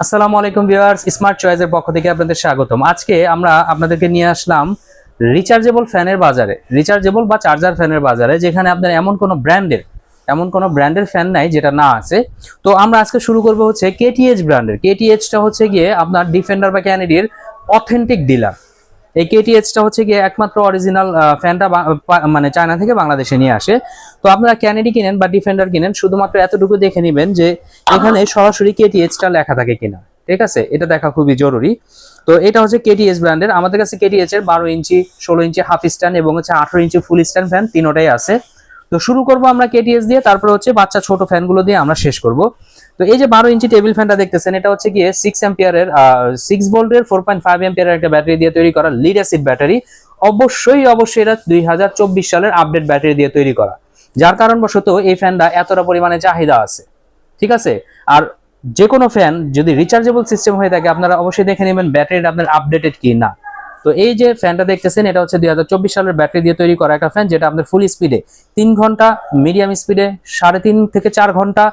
আসসালামু আলাইকুম viewers smart চয়েসের পক্ষ থেকে আপনাদের স্বাগতম। আজকে আমরা আপনাদেরকে নিয়ে আসলাম রিচার্জেবল ফ্যানের বাজারে রিচার্জেবল বা চার্জার ফ্যানের বাজারে, যেখানে আপনার এমন কোনো ব্র্যান্ডের এমন কোনো ব্র্যান্ডের ফ্যান নাই যেটা না আছে। তো আমরা আজকে শুরু করব হচ্ছে কেটিএইচ ব্র্যান্ডের কেটিএইচটা হচ্ছে গিয়ে আপনার ডিফেন্ডার বা ক্যানেডির অথেন্টিক ডিলার এই কেটিএইচটা হচ্ছে গিয়ে একমাত্র অরিজিনাল ফ্যানটা মানে চায়না থেকে বাংলাদেশে নিয়ে আসে। তো আপনারা ক্যানেডি কিনেন বা ডিফেন্ডার কিনেন, শুধুমাত্র এতটুকু দেখে নেবেন যে এখানে সরাসরি কেটিএইচটা লেখা থাকে কিনা। ঠিক আছে? এটা দেখা খুবই জরুরি। তো এটা হচ্ছে কেটিএস ব্র্যান্ডের আমাদের কাছে কেটিএস এর বারো ইঞ্চি, ষোলো ইঞ্চি হাফ স্ট্যান্ড এবং হচ্ছে আঠারো ইঞ্চি ফুল স্ট্যান্ড ফ্যান তিনোটাই আছে। তো শুরু করব আমরা কেটিএস দিয়ে, তারপরে হচ্ছে বাচ্চা ছোট ফ্যানগুলো দিয়ে আমরা শেষ করব। তো এই যে বারো ইঞ্চি টেবিল ফ্যানটা দেখতেছেন, এটা হচ্ছে গিয়ে সিক্স এম্পিয়ারের সিক্স ভোল্টের ফোর পয়েন্ট ফাইভ এম্পিয়ারের একটা ব্যাটারি দিয়ে তৈরি করা লিড অ্যাসিড ব্যাটারি অবশ্যই অবশ্যই এটা দুই হাজার চব্বিশ সালের আপডেট ব্যাটারি দিয়ে তৈরি করা। যার কারণবশত এই ফ্যানটা এতটা পরিমাণে চাহিদা আছে। ঠিক আছে? আর যে কোনো ফ্যান যদি রিচার্জেবল সিস্টেম হয়ে থাকে, আপনারা অবশ্যই দেখে নেবেন ব্যাটারিটা আপনার আপডেটেড কি না তো এই যে ফ্যানটা দেখতেছেন, এটা হচ্ছে দুই হাজার চব্বিশ সালের ব্যাটারি দিয়ে তৈরি করা একটা ফ্যান, যেটা আপনার ফুল স্পিডে তিন ঘণ্টা মিডিয়াম স্পিডে সাড়ে তিন থেকে চার ঘণ্টা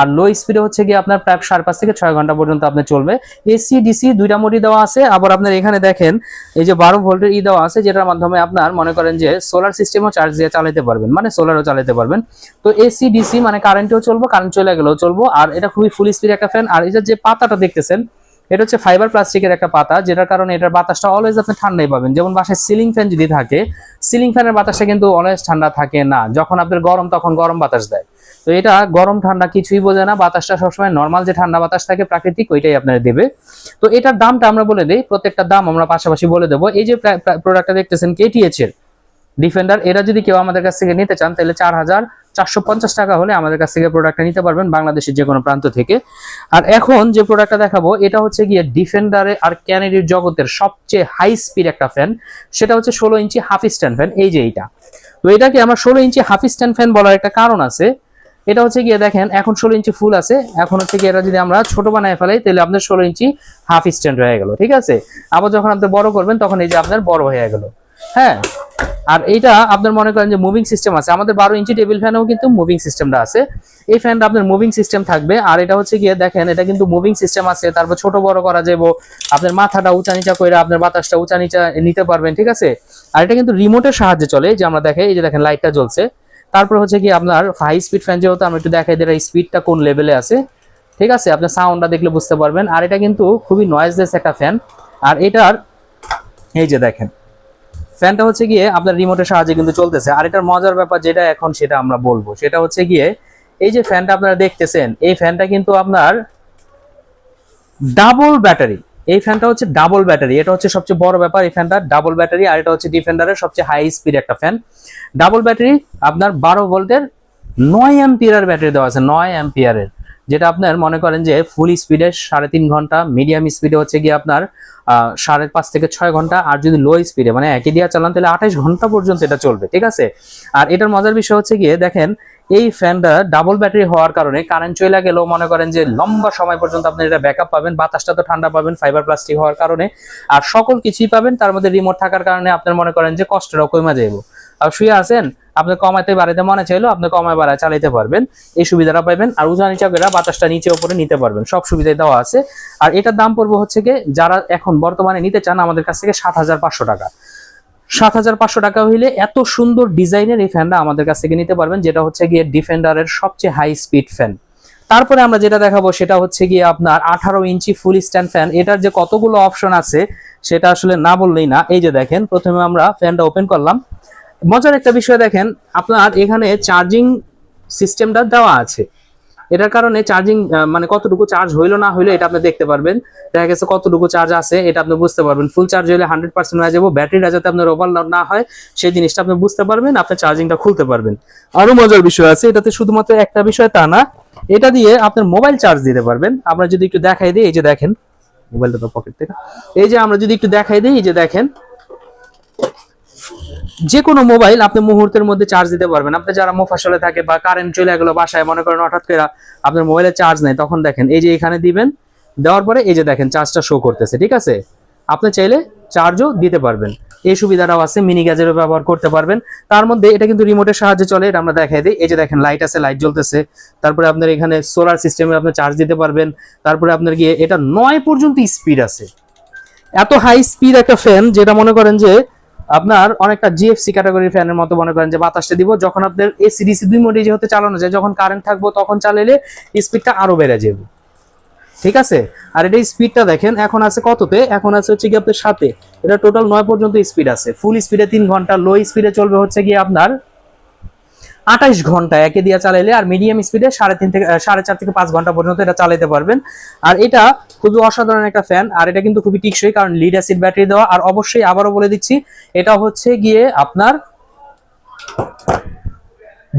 আর লো স্পিডে হচ্ছে গিয়ে আপনার প্রায় সাড়ে পাঁচ থেকে ছয় ঘণ্টা পর্যন্ত আপনার চলবে। এসি ডিসি দুইটা মোডই দেওয়া আছে। আবার আপনার এখানে দেখেন, এই যে বারো ভোল্টের ই দেওয়া আছে, যেটার মাধ্যমে আপনার মনে করেন যে সোলার সিস্টেমও চার্জ দিয়ে চালাতে পারবেন মানে সোলারও চালাতে পারবেন। তো এসি ডিসি মানে কারেন্টেও চলবো কারেন্ট চলে গেলেও চলবো। আর এটা খুবই ফুল স্পিড একটা ফ্যান আর এই যে পাতাটা দেখতেছেন, এটা হচ্ছে ফাইবার প্লাস্টিকের একটা পাতা, যেটার কারণে এটার বাতাসটা অলওয়েজ আপনি ঠান্ডাই পাবেন। যেমন বাসায় সিলিং ফ্যান যদি থাকে সিলিং ফ্যানের বাতাসটা কিন্তু অলওয়েজ ঠান্ডা থাকে না। যখন আপনার গরম, তখন গরম বাতাস দেয়। তো এটা গরম ঠান্ডা কিছুই বোঝে না, বাতাসটা সবসময় নর্মাল যে ঠান্ডা বাতাস থাকে প্রাকৃতিক ওইটাই আপনার দেবে। তো এটার দামটা আমরা বলে দিই, প্রত্যেকটা দাম আমরা পাশাপাশি বলে দেবো। এই যে প্রোডাক্টটা দেখতেছেন কেটিএচ এর ডিফেন্ডার এরা যদি কেউ আমাদের কাছ থেকে নিতে চান, তাহলে চার হাজার চারশো পঞ্চাশ টাকা হলে আমাদের কাছ থেকে প্রোডাক্টটা নিতে পারবেন বাংলাদেশের যে কোনো প্রান্ত থেকে। আর এখন যে প্রোডাক্টটা দেখাবো, এটা হচ্ছে গিয়ে ডিফেন্ডারে আর ক্যানেডির জগতের সবচেয়ে হাই স্পিড একটা ফ্যান সেটা হচ্ছে ষোলো ইঞ্চি হাফ স্ট্যান্ড ফ্যান এই যে এইটা। তো এটাকে আমরা ষোলো ইঞ্চি হাফ স্ট্যান্ড ফ্যান বলার একটা কারণ আছে। এটা হচ্ছে গিয়ে দেখেন, এখন ষোলো ইঞ্চি ফুল আছে। এখন হচ্ছে গিয়ে এটা যদি আমরা ছোট বানায় ফেলাই, তাহলে আপনার ষোলো ইঞ্চি হাফ স্ট্যান্ড হয়ে গেল, ঠিক আছে? আবার যখন আপনি বড় করবেন, তখন এই যে আপনার বড় হয়ে গেল হ্যাঁ? আর এইটা আপনার মনে করেন যে মুভিং সিস্টেম আছে। আমাদের বারো ইঞ্চি টেবিল ফ্যানেও কিন্তু মুভিং সিস্টেমটা আছে। এই ফ্যানটা আপনার মুভিং সিস্টেম থাকবে। আর এটা হচ্ছে গিয়ে দেখেন, এটা কিন্তু মুভিং সিস্টেম আছে। তারপর ছোট বড় করা যাব আপনার মাথাটা উঁচা নিচা করে আপনার বাতাসটা উঁচা নিচা নিতে পারবেন, ঠিক আছে? আর এটা কিন্তু রিমোটের সাহায্যে চলে। যে আমরা দেখে, এই যে দেখেন লাইটটা জ্বলছে। তারপর হচ্ছে কি আপনার হাই স্পিড ফ্যান যেহেতু আমরা একটু দেখাই দিই স্পিডটা কোন লেভেলে আছে? ঠিক আছে? আপনার সাউন্ডটা দেখলে বুঝতে পারবেন। আর এটা কিন্তু খুবই নয়েজলেস একটা ফ্যান আর এটার, এই যে দেখেন ফ্যানটা হচ্ছে গিয়ে আপনার রিমোটের সাহায্যে কিন্তু চলতেছে। আর এটার মজার ব্যাপার যেটা এখন সেটা আমরা বলব, সেটা হচ্ছে গিয়ে এই যে ফ্যানটা আপনারা দেখতেছেন, এই ফ্যানটা কিন্তু আপনার ডাবল ব্যাটারি এই ফ্যানটা হচ্ছে ডাবল ব্যাটারি এটা হচ্ছে সবচেয়ে বড় ব্যাপার এই ফ্যানটা ডাবল ব্যাটারি আর এটা হচ্ছে ডিফেন্ডারের সবচেয়ে হাই স্পিড একটা ফ্যান ডাবল ব্যাটারি আপনার বারো ভোল্টের নয় অ্যাম্পিয়ার ব্যাটারি দেওয়া আছে, নয় অ্যাম্পিয়ারের যেটা আপনার মনে করেন যে ফুল স্পিডে সাড়ে তিন ঘণ্টা মিডিয়াম স্পিডে হচ্ছে গিয়ে আপনার সাড়ে পাঁচ থেকে ছয় ঘণ্টা, আর যদি লো স্পিডে মানে একই দিয়া চালান, তাহলে আঠাশ ঘণ্টা পর্যন্ত এটা চলবে, ঠিক আছে? আর এটার মজার বিষয় হচ্ছে গিয়ে, দেখেন, এই ফ্যানটা ডাবল ব্যাটারি হওয়ার কারণে কারেন্ট চলে গেলেও মনে করেন যে লম্বা সময় পর্যন্ত আপনি এটা ব্যাকআপ পাবেন, বাতাসটা তো ঠান্ডা পাবেন ফাইবার প্লাস্টিক হওয়ার কারণে, আর সকল কিছুই পাবেন, তার মধ্যে রিমোট থাকার কারণে আপনার মনে করেন যে কষ্টটাও কমে যাইব। আর শুয়ে আছেন? আপনি কমাতে বাড়াতে মনে চাইলেও আপনি কমায় বাড়ায় চালাতে পারবেন। এই সুবিধাটা পাবেন আর উজা নিচা করে বাতাসটা নিচে ওপরে নিতে পারবেন। সব সুবিধাই দেওয়া আছে। আর এটার দাম পড়বে হচ্ছে গিয়ে, যারা এখন বর্তমানে নিতে চান, আমাদের কাছ থেকে সাত হাজার পাঁচশো টাকা। সাত হাজার পাঁচশো টাকা হইলে এত সুন্দর ডিজাইনের এই ফ্যানটা আমাদের কাছ থেকে নিতে পারবেন, যেটা হচ্ছে গিয়ে ডিফেন্ডারের সবচেয়ে হাই স্পিড ফ্যান তারপরে আমরা যেটা দেখাবো, সেটা হচ্ছে গিয়ে আপনার আঠারো ইঞ্চি ফুল স্ট্যান্ড ফ্যান এটার যে কতগুলো অপশন আছে, সেটা আসলে না বললেই না। এই যে দেখেন, প্রথমে আমরা ফ্যানটা ওপেন করলাম। মজার একটা বিষয় দেখেন, আপনার এখানে চার্জিং সিস্টেমটা দেওয়া আছে। এটার কারণে চার্জিং মানে কতটুকু চার্জ হইল না হইল এটা আপনি দেখতে পারবেন। দেখা গেছে কতটুকু চার্জ আছে এটা আপনি বুঝতে পারবেন। ফুল চার্জ হলে হান্ড্রেড পার্সেন্ট হয়ে যাব। ব্যাটারিটা যাতে আপনার ওভারলোড না হয়, সেই জিনিসটা আপনি বুঝতে পারবেন আপনার চার্জিংটা খুলতে পারবেন। আরও মজার বিষয় আছে, এটাতে শুধুমাত্র একটা বিষয় তা না, এটা দিয়ে আপনার মোবাইল চার্জ দিতে পারবেন। আমরা যদি একটু দেখাই দিই, এই যে দেখেন মোবাইলটা তো পকেট থেকে। এই যে আমরা যদি একটু দেখাই দিই, এই যে দেখেন যে কোনো মোবাইল আপনি মুহূর্তের মধ্যে চার্জ দিতে পারবেন। আপনি যারা মোফাসলে থাকে বা কারেন্ট চলে গেলো বাসায়, মনে করেন হঠাৎ করে আপনার মোবাইলে চার্জ নেই, তখন দেখেন এই যে এখানে দিবেন, দেওয়ার পরে এই যে দেখেন চার্জটা শো করতেছে, ঠিক আছে? আপনি চাইলে চার্জও দিতে পারবেন। এই সুবিধাটাও আছে মিনি গ্যাজেটও ব্যবহার করতে পারবেন। তার মধ্যে এটা কিন্তু রিমোটের সাহায্যে চলে, এটা আমরা দেখাই দিই। এই যে দেখেন লাইট আছে লাইট জ্বলতেছে। তারপরে আপনার এখানে সোলার সিস্টেমে আপনি চার্জ দিতে পারবেন। তারপরে আপনার গিয়ে এটা নয় পর্যন্ত স্পিড আছে। এত হাই স্পিড একটা ফ্যান যেটা মনে করেন যে আপনার অনেকটা জিএফসি ক্যাটাগরির ফ্যানের মতো মনে করেন যে বাতাসটা দিব, যখন আপনার এসি ডিসি দুই মোডে যেহেতু চালানো যায়, যখন কারেন্ট থাকব, তখন চালালে স্পিডটা আরও বেড়ে যাবে। ঠিক আছে? আর এটা স্পিডটা দেখেন, এখন আছে কততে? এখন আছে হচ্ছে কি আপনার সাথে এটা টোটাল নয় পর্যন্ত স্পিড আছে। ফুল স্পিডে তিন ঘণ্টা লো স্পিডে চলবে হচ্ছে গিয়ে আপনার আঠাইশ ঘণ্টা একে দিয়ে চালাইলে আর মিডিয়াম স্পিডে সাড়ে তিন থেকে সাড়ে চার থেকে পাঁচ ঘণ্টা পর্যন্ত এটা চালাতে পারবেন। আর এটা খুবই অসাধারণ একটা ফ্যান আর এটা কিন্তু খুবই টিকসই, কারণ লিড অ্যাসিড ব্যাটারি দেওয়া। আর অবশ্যই আবারও বলে দিচ্ছি, এটা হচ্ছে গিয়ে আপনার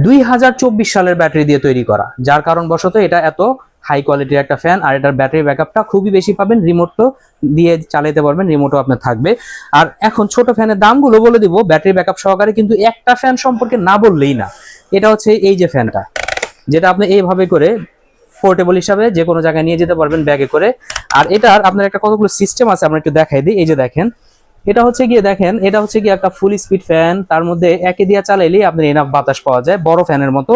দুই হাজার চব্বিশ সালের ব্যাটারি দিয়ে তৈরি করা। যার কারণবশত এটা এত হাই কোয়ালিটির একটা ফ্যান আর এটার ব্যাটারি ব্যাকআপটা খুবই বেশি পাবেন। রিমোটও দিয়ে চালাতে পারবেন রিমোটও আপনার থাকবে। আর এখন ছোট ফ্যানের দামগুলো বলে দিব ব্যাটারি ব্যাকআপ সহকারে কিন্তু একটা ফ্যান সম্পর্কে না বললেই না। এটা হচ্ছে এই যে ফ্যানটা, যেটা আপনি এইভাবে করে পোর্টেবল হিসাবে যে কোনো জায়গায় নিয়ে যেতে পারবেন ব্যাগে করে। আর এটার আপনার একটা কতগুলো সিস্টেম আছে, আমরা একটু দেখাই দিই। এই যে দেখেন, এটা হচ্ছে গিয়ে দেখেন, এটা হচ্ছে গিয়ে একটা ফুল স্পিড ফ্যান তার মধ্যে একে দিয়া চালাইলেই আপনার এনাফ বাতাস পাওয়া যায়, বড় ফ্যানের মতো।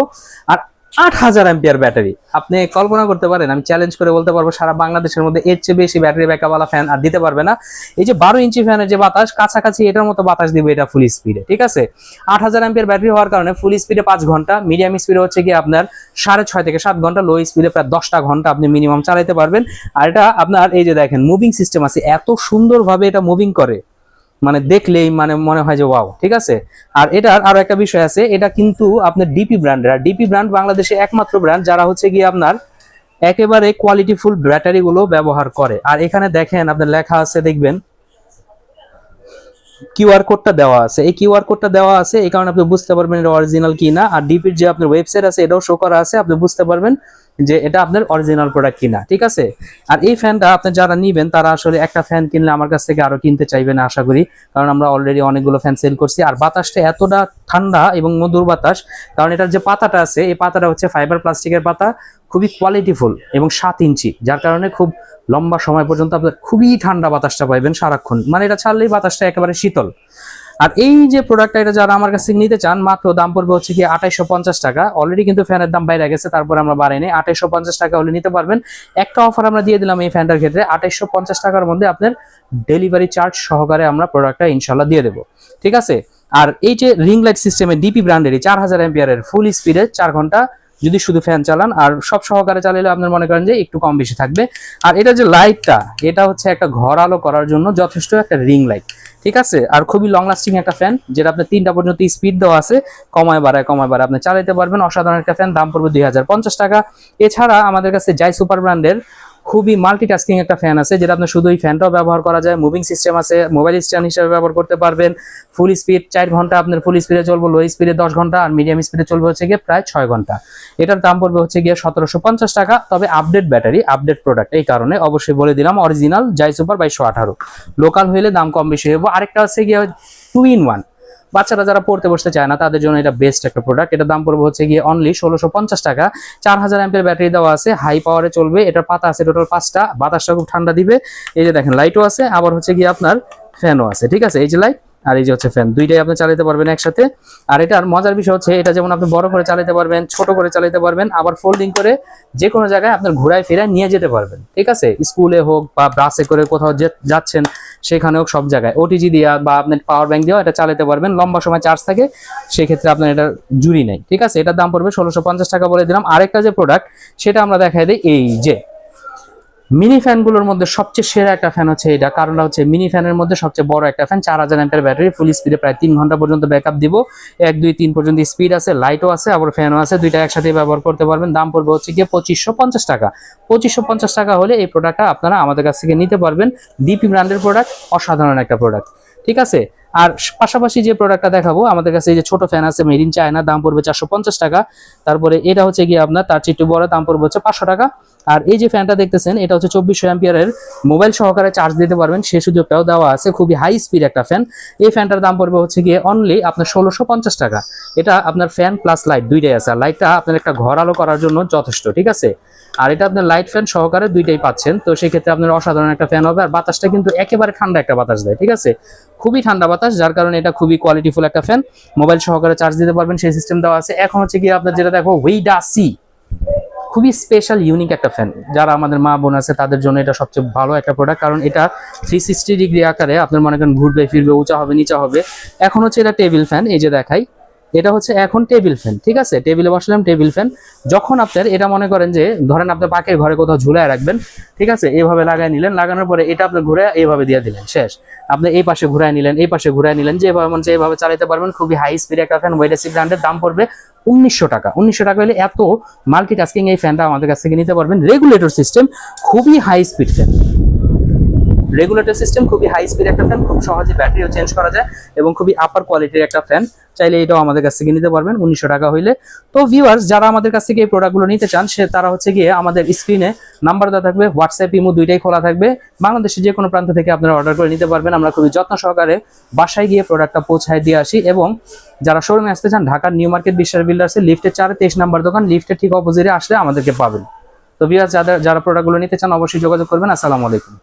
আর আট হাজার অ্যাম্পিয়ার ব্যাটারি। আপনি কল্পনা করতে পারেন, আমি চ্যালেঞ্জ করে বলতে পারব, সারা বাংলাদেশের মধ্যে এর চেয়ে বেশি ব্যাটারি ব্যাকআপওয়ালা ফ্যান আর দিতে পারবে না। এই যে বারো ইঞ্চি ফ্যানের যে বাতাস, কাছাকাছি এটার মতো বাতাস দিবে এটা ফুল স্পিডে ঠিক আছে? আট হাজার অ্যাম্পিয়ার ব্যাটারি হওয়ার কারণে ফুল স্পিডে পাঁচ ঘণ্টা মিডিয়াম স্পিডে হচ্ছে কি আপনার সাড়ে ছয় থেকে সাত ঘণ্টা লো স্পিডে প্রায় দশটা ঘণ্টা আপনি মিনিমাম চালাতে পারবেন। আর এটা আপনার এই যে দেখেন মুভিং সিস্টেম আছে, এত সুন্দরভাবে এটা মুভিং করে। মানে দেখলেই মানে মনে হয় যে ওয়াও ঠিক আছে? আর এটার আরও একটা বিষয় আছে, এটা কিন্তু আপনার ডিপি ব্র্যান্ডের আর ডিপি ব্র্যান্ড বাংলাদেশে একমাত্র ব্র্যান্ড যারা হচ্ছে গিয়ে আপনার একেবারে কোয়ালিটিফুল ব্যাটারি গুলো ব্যবহার করে। আর এখানে দেখেন আপনার লেখা আছে, দেখবেন কিউআর কোডটা দেওয়া আছে। এই কিউআর কোডটা দেওয়া আছে, এই কারণে আপনি বুঝতে পারবেন এটা অরিজিনাল কিনা। আর ডিপির যে আপনার ওয়েবসাইট আছে, এটাও শো করা আছে, আপনি বুঝতে পারবেন। যে এটা আপনার অরিজিনাল প্রোডাক্ট কিনা, ঠিক আছে? আর এই ফ্যানটা আপনি যারা নিবেন, তারা আসলে একটা ফ্যান কিনলে আমার কাছ থেকে আরও কিনতে চাইবেন আশা করি। কারণ আমরা অলরেডি অনেকগুলো ফ্যান সেল করছি। আর বাতাসটা এতটা ঠান্ডা এবং মধুর বাতাস, কারণ এটার যে পাতাটা আছে, এই পাতাটা হচ্ছে ফাইবার প্লাস্টিকের পাতা, খুবই কোয়ালিটিফুল এবং সাত ইঞ্চি, যার কারণে খুব লম্বা সময় পর্যন্ত আপনার খুবই ঠান্ডা বাতাসটা পাইবেন সারাক্ষণ। মানে এটা ছাড়লেই বাতাসটা একেবারে শীতল। আর এই যে প্রোডাক্টটা এটা যারা আমার কাছে নিতে চান, মাত্র দাম পড়বে হচ্ছে কি আঠাইশো টাকা। অলরেডি কিন্তু ফ্যানের দাম বাইরে গেছে, তারপর আমরা বাড়াইনি আঠাইশো টাকা হলে নিতে পারবেন। একটা অফার আমরা দিয়ে দিলাম এই ফ্যানটার ক্ষেত্রে। আঠাইশো টাকার মধ্যে আপনার ডেলিভারি চার্জ সহকারে আমরা প্রোডাক্টটা ইনশাল্লাহ দিয়ে দেবো। ঠিক আছে? আর এই যে রিং লাইট সিস্টেমে ডিপি ব্র্যান্ডেরই চার হাজার এম্পিয়ারের ফুল স্পিডে চার ঘণ্টা যদি শুধু ফ্যান চালান, আর সব সহকারে চালালে আপনার মনে করেন যে একটু কম বেশি থাকবে। আর এটা যে লাইটটা এটা হচ্ছে একটা ঘর আলো করার জন্য যথেষ্ট একটা রিং লাইট ঠিক আছে? আর খুবই লং লাস্টিং একটা ফ্যান যেটা আপনার তিনটা পর্যন্ত স্পিড দেওয়া আছে। কমায় বাড়ায় কমায় বাড়ায় আপনি চালাইতে পারবেন। অসাধারণ একটা ফ্যান দাম পড়বে দুই হাজার পঞ্চাশ টাকা। এছাড়া আমাদের কাছে জাই সুপার ব্র্যান্ডের খুবই মাল্টিটাস্কিং একটা ফ্যান আছে, যেটা আপনার শুধু ফ্যানটাও ব্যবহার করা যায় মুভিং সিস্টেম আছে মোবাইল স্ট্যান্ড হিসেবে ব্যবহার করতে পারবেন ফুল স্পিড চার ঘণ্টা আপনার ফুল স্পিডে চলবো লো স্পিডে দশ ঘণ্টা, আর মিডিয়াম স্পিডে চলবে হচ্ছে গিয়ে প্রায় ছয় ঘণ্টা। এটার দাম পড়বে হচ্ছে গিয়ে সতেরোশো পঞ্চাশ টাকা, তবে আপডেট ব্যাটারি আপডেট প্রোডাক্ট এই কারণে অবশ্যই বলে দিলাম অরিজিনাল জাই সুপার বাইশশো আঠারো। লোকাল হইলে দাম কম বেশি হবে আরেকটা হচ্ছে গিয়ে টু ইন ওয়ান বাচ্চারা যারা পড়তে বসতে চায় না, তাদের জন্য এটা বেস্ট একটা প্রোডাক্ট এটা দাম পড়বে হচ্ছে গিয়ে অনলি ষোলোশো পঞ্চাশ টাকা। চার হাজার অ্যাম্পের ব্যাটারি দেওয়া আছে হাই পাওয়ারে চলবে। এটার পাতা আছে টোটাল পাঁচটা বাতাসটা খুব ঠান্ডা দিবে। এই যে দেখেন লাইটও আছে, আবার হচ্ছে গিয়ে আপনার ফ্যানও আছে, ঠিক আছে? এই যে লাইট আর এই যে হচ্ছে ফ্যান দুইটাই আপনি চালাতে পারবেন একসাথে। আর এটার মজার বিষয় হচ্ছে, এটা যেমন আপনি বড় করে চালাতে পারবেন, ছোট করে চালাতে পারবেন, আবার ফোল্ডিং করে যে কোনো জায়গায় আপনার ঘোরায় ফেরায় নিয়ে যেতে পারবেন, ঠিক আছে? স্কুলে হোক বা বাসে করে কোথাও যাচ্ছেন সেখানে হোক সব জায়গায়। ওটিজি দেওয়া বা আপনার পাওয়ার ব্যাংক দেওয়া এটা চালাতে পারবেন। লম্বা সময় চার্জ থাকে, সেক্ষেত্রে আপনার এটা জুড়ি নেই। ঠিক আছে? এটার দাম পড়বে ষোলোশো টাকা বলে দিলাম। আরেকটা যে প্রোডাক্ট সেটা আমরা দেখাই দিই, এই যে মিনি ফ্যানগুলোর মধ্যে সবচেয়ে সেরা একটা ফ্যান হচ্ছে এটা। কারণটা হচ্ছে মিনি ফ্যানের মধ্যে সবচেয়ে বড় একটা ফ্যান, চার হাজার অ্যাম্পের ব্যাটারি ফুল স্পিডে প্রায় তিন ঘণ্টা পর্যন্ত ব্যাকআপ দিব। এক, দুই, তিন পর্যন্ত স্পিড আছে লাইটও আছে, আবার ফ্যানও আছে, দুইটা একসাথে ব্যবহার করতে পারবেন। দাম পড়বে হচ্ছে গিয়ে পঁচিশশো পঞ্চাশ টাকা। পঁচিশশো পঞ্চাশ টাকা হলে এই প্রোডাক্টটা আপনারা আমাদের কাছ থেকে নিতে পারবেন। ডিপি ব্র্যান্ডের প্রোডাক্ট অসাধারণ একটা প্রোডাক্ট ঠিক আছে? আর পাশাপাশি যে প্রোডাক্টটা দেখাবো, আমাদের কাছে এই যে ছোট ফ্যান আছে মেড ইন চায়না দাম পড়বে চারশো পঞ্চাশ টাকা। তারপরে এটা হচ্ছে গিয়ে আপনার তার চেয়ে বড়, দাম পড়বে হচ্ছে পাঁচশো টাকা। আর এই যে ফ্যানটা দেখতেছেন, এটা হচ্ছে চব্বিশশো অ্যাম্পিয়ারের মোবাইল সহকারে চার্জ দিতে পারবেন। সে সুযোগটাও দেওয়া আছে, খুবই হাই স্পিড একটা ফ্যান এই ফ্যানটার দাম পড়বে হচ্ছে গিয়ে অনলি আপনার ষোলোশো পঞ্চাশ টাকা। এটা আপনার ফ্যান প্লাস লাইট দুইটাই আছে। আর লাইটটা আপনার একটা ঘর আলো করার জন্য যথেষ্ট, ঠিক আছে? আর এটা আপনার লাইট ফ্যান সহকারে দুইটাই পাচ্ছেন। তো সেক্ষেত্রে আপনার অসাধারণ একটা ফ্যান হবে। আর বাতাসটা কিন্তু একেবারে ঠান্ডা একটা বাতাস দেয়, ঠিক আছে? খুবই ঠান্ডা যার কারণে এটা খুবই কোয়ালিটিফুল একটা ফ্যান মোবাইল সহকারে চার্জ দিতে পারবেন, সেই সিস্টেম দেওয়া আছে। এখন হচ্ছে কি আপনার যেটা দেখো হুইডা সি খুবই স্পেশাল ইউনিক একটা ফ্যান যারা আমাদের মা বোন আছে, তাদের জন্য এটা সবচেয়ে ভালো একটা প্রোডাক্ট কারণ এটা থ্রি সিক্সটি ডিগ্রি আকারে আপনার মনে করেন ঘুরবে, ফিরবে, উঁচা হবে, নিচা হবে। এখন হচ্ছে এটা টেবিল ফ্যান এই যে দেখাই। এটা হচ্ছে এখন টেবিল ফ্যান, ঠিক আছে? টেবিলে বসলাম, টেবিল ফ্যান। যখন আপনার, এটা মনে করেন যে, ধরেন আপনার পাকের ঘরে কোথাও ঝুলায় রাখবেন, ঠিক আছে? এভাবে লাগাই নিলেন, লাগানোর পরে এটা আপনি ঘুরে এইভাবে দিয়ে দিলেন, শেষ। আপনি এই পাশে ঘুরায় নিলেন, এই পাশে ঘুরায় নিলেন যেভাবে মন চায় এইভাবে চালাতে পারবেন, খুবই হাই স্পিড একটা ফ্যান ওয়েডেসি ব্র্যান্ডের দাম পড়বে উনিশশো টাকা। উনিশশো টাকা হলে এত মাল্টিটাস্কিং এই ফ্যানটা আমাদের কাছ থেকে নিতে পারবেন। রেগুলেটর সিস্টেম খুবই high speed fan regulator system খুবই হাই স্পিড একটা ফ্যান খুব সহজে ব্যাটারিও চেঞ্জ করা যায় এবং খুবই আপার কোয়ালিটির একটা ফ্যান চাইলে এটাও আমাদের কাছ থেকে নিতে পারবেন, উনিশশো টাকা হইলে। তো ভিউয়ার্স যারা আমাদের কাছ থেকে এই প্রোডাক্টগুলো নিতে চান, সে তারা হচ্ছে গিয়ে আমাদের স্ক্রিনে নাম্বার দেওয়া থাকবে হোয়াটসঅ্যাপ ইমো দুইটাই খোলা থাকবে। বাংলাদেশের যে কোনো প্রান্ত থেকে আপনারা অর্ডার করে নিতে পারবেন। আমরা খুবই যত্ন সহকারে বাসায় গিয়ে প্রোডাক্টটা পৌঁছায় দিয়ে আসি এবং যারা শোরুমে আসতে চান, ঢাকার নিউ মার্কেট বিশ্বাস বিল্ডার্সে লিফটের চারে তেইশ নাম্বার দোকান লিফটের ঠিক অপোজিটে আসলে আমাদেরকে পাবেন। তো ভিউয়ার্স যারা যারা প্রোডাক্টগুলো নিতে চান, অবশ্যই যোগাযোগ করবেন। আসসালামু আলাইকুম।